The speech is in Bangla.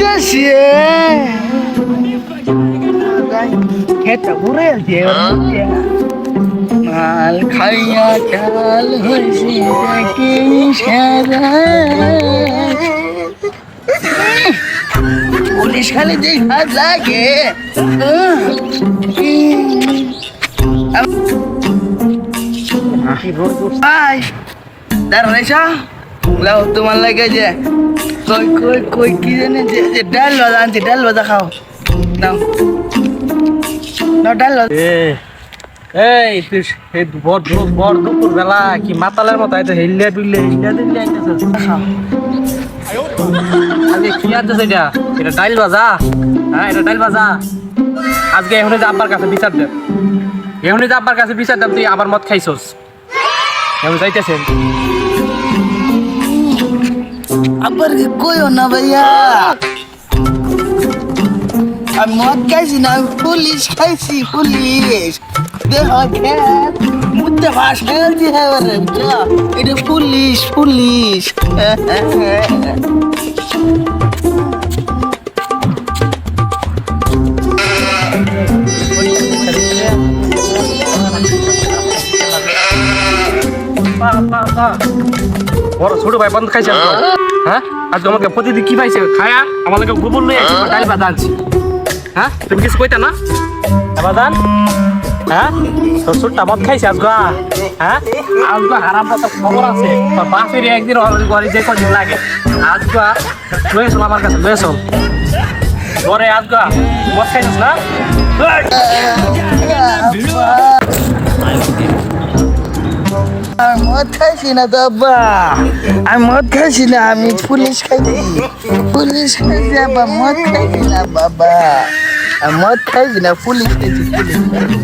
যাইতেছি খেতে ঘুরে মাল খাইয়া চাল হয়েছি দেখি সারা। পুলিশ খালি দেখা লাগে। দাঁড়াইছা তোমার লাগে যে কই কই কই কি জানে যে ডাল ভাজা আনছি ডাল ভাজা খাও। নাও। নাও ডাল ভাজা। এই তুই এই বড় বড় দুপুর বেলা কি মাতালের মতো এত হিল্লে ডুললে হিল্লে ডুললে খাও। আজকে কি আনতেছ এটা? এটা ডাইল ভাজা? হ্যাঁ এটা ডাইল ভাজা। আজকে এখনই যে আব্বার কাছে বিচার দেব। এখনই যে আব্বার কাছে বিচার দেব তুই আবার মদ খাইছস। এখন যাইতেছেন আবার কি কইও না ভাইয়া আমি মদ খাইছি না আমি পুলিশ খাইছি পুলিশ দেহ খেত মুদ্দে ভাষা দিয়ে এবারে বুঝলা? এটা পুলিশ পুলিশ বড় ছোট ভাই বন্ধ খাইছে। হ্যাঁ? আজকে আমাকে প্রতিদিন কি পাইছে? খায়া? লাগে গোবর লই আইছে ডাইল ভাজা আনছি। হ্যাঁ? তুমি কিছু কইতা না? বাদান হ্যাঁ? তোর ছোটটা মদ খাইছে আজকে? হ্যাঁ? আজকে হারাম তো খবর আছে। তোর একদিন ঘরে যে কদিন লাগে। আজকে লয়েছ আমার কাছে লয়েছ ঘরে আজকে মদ খাইছিস না? মদ খাইছি না আব্বা আমি মদ খাইছি না, আমি পুলিশ খাইছি। পুলিশ খাইছি, আব্বা, মদ খাইছি না, বাবা। আমি মদ খাইছি না, পুলিশ খাইছি, পুলিশ।